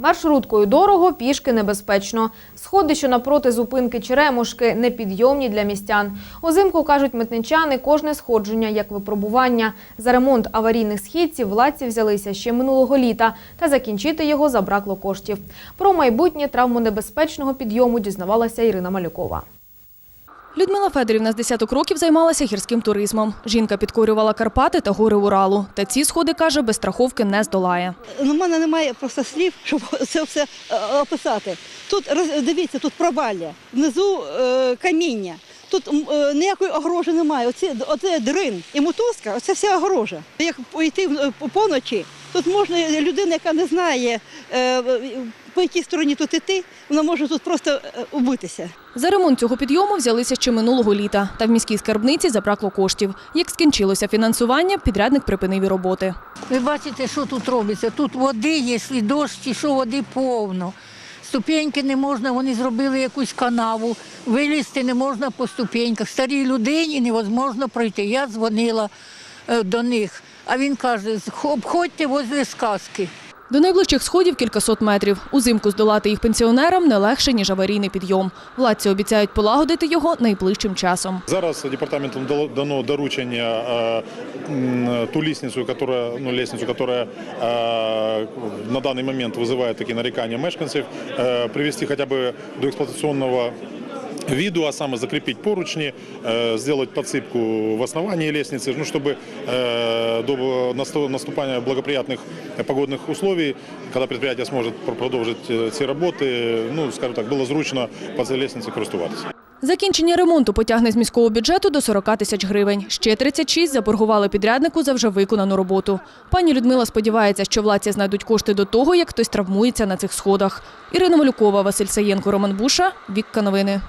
Маршруткою дорого, пішки небезпечно. Сходи, що напроти зупинки Черемушки, непідйомні для містян. Узимку, кажуть митничани, кожне сходження як випробування. За ремонт аварійних східців владці взялися ще минулого літа, та закінчити його забракло коштів. Про майбутнє травмонебезпечного підйому дізнавалася Ірина Малюкова. Людмила Федорівна з десяток років займалася гірським туризмом. Жінка підкорювала Карпати та гори Уралу. Та ці сходи, каже, без страховки не здолає. У мене немає просто слів, щоб це все е, описати. Тут дивіться, тут провалля, внизу е, каміння. Тут е, ніякої огорожі немає. Оце дрин і мотузка, оце вся огорожа. Як пойти в- поночі, тут можна людина, яка не знає, по якій стороні тут іти, вона може тут просто е, убитися. За ремонт цього підйому взялися ще минулого літа. Та в міській скарбниці забракло коштів. Як скінчилося фінансування, підрядник припинив і роботи. Ви бачите, що тут робиться? Тут води, якщо дощ, що води повно. Ступеньки не можна, вони зробили якусь канаву, вилізти не можна по ступеньках. Старій людині невозможно пройти. Я дзвонила е, до них, а він каже, обходьте возле сказки. До найближчих сходів кількасот метрів. Узимку здолати їх пенсіонерам не легше, ніж аварійний підйом. Владці обіцяють полагодити його найближчим часом. Зараз департаментом дано доручення е, ту лестницу, которая, ну, лестницу, которая е, на даний момент вызывает такі нарікання мешканців, е, привести хоча б до експлуатаційного виду, а саме закрепить поручни, э, сделать подсыпку в основании лестницы, ну, чтобы э, до насту- наступания благоприятных погодных условий, когда предприятие сможет пр- продолжить э, ці роботи, ну, скажем так, було зручно по цій лестниці користуватися. Закінчення ремонту потягне з міського бюджету до 40 тисяч гривень. Ще 36 заборгували підряднику за вже виконану роботу. Пані Людмила сподівається, що владці знайдуть кошти до того, як хтось травмується на цих сходах. Ірина Малюкова, Василь Саєнко, Роман Буша. Вікка новини.